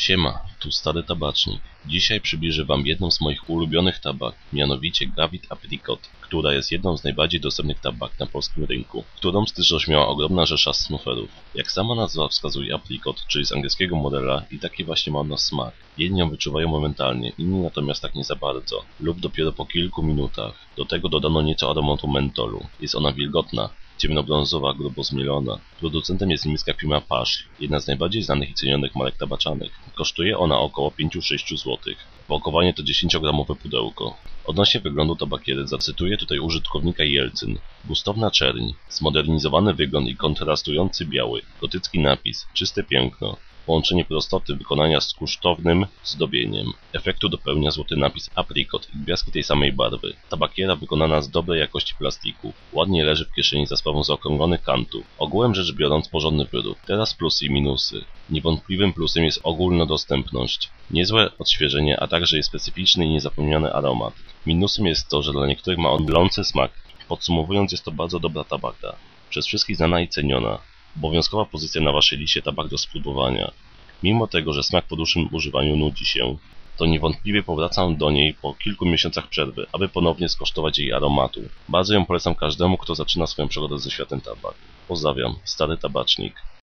Siema, tu stary tabacznik. Dzisiaj przybliżę wam jedną z moich ulubionych tabak, mianowicie Gavit Apricot, która jest jedną z najbardziej dostępnych tabak na polskim rynku, którą styczność miała ogromna rzesza snufferów. Jak sama nazwa wskazuje apricot, czyli z angielskiego modela i taki właśnie ma ona smak. Jedni ją wyczuwają momentalnie, inni natomiast tak nie za bardzo, lub dopiero po kilku minutach. Do tego dodano nieco aromatu mentolu. Jest ona wilgotna, ciemnobrązowa, grubo zmielona. Producentem jest niemiecka firma Pasch, jedna z najbardziej znanych i cenionych marek tabaczanych. Kosztuje ona około 5-6 zł. Opakowanie to 10-gramowe pudełko. Odnośnie wyglądu tabakiery zacytuję tutaj użytkownika Jelcyn. Gustowna czerń, zmodernizowany wygląd i kontrastujący biały, gotycki napis, czyste piękno. Połączenie prostoty wykonania z kosztownym zdobieniem. Efektu dopełnia złoty napis apricot i gwiazdki tej samej barwy. Tabakiera wykonana z dobrej jakości plastiku. Ładnie leży w kieszeni za sprawą zaokrąglonych kantów. Ogółem rzecz biorąc porządny produkt. Teraz plusy i minusy. Niewątpliwym plusem jest ogólnodostępność. Niezłe odświeżenie, a także jest specyficzny i niezapomniany aromat. Minusem jest to, że dla niektórych ma on mylący smak. Podsumowując jest to bardzo dobra tabaka. Przez wszystkich znana i ceniona. Obowiązkowa pozycja na waszej liście tabak do spróbowania. Mimo tego, że smak po dłuższym używaniu nudzi się, to niewątpliwie powracam do niej po kilku miesiącach przerwy, aby ponownie skosztować jej aromatu. Bardzo ją polecam każdemu, kto zaczyna swoją przygodę ze światem tabak. Pozdrawiam, stary tabacznik.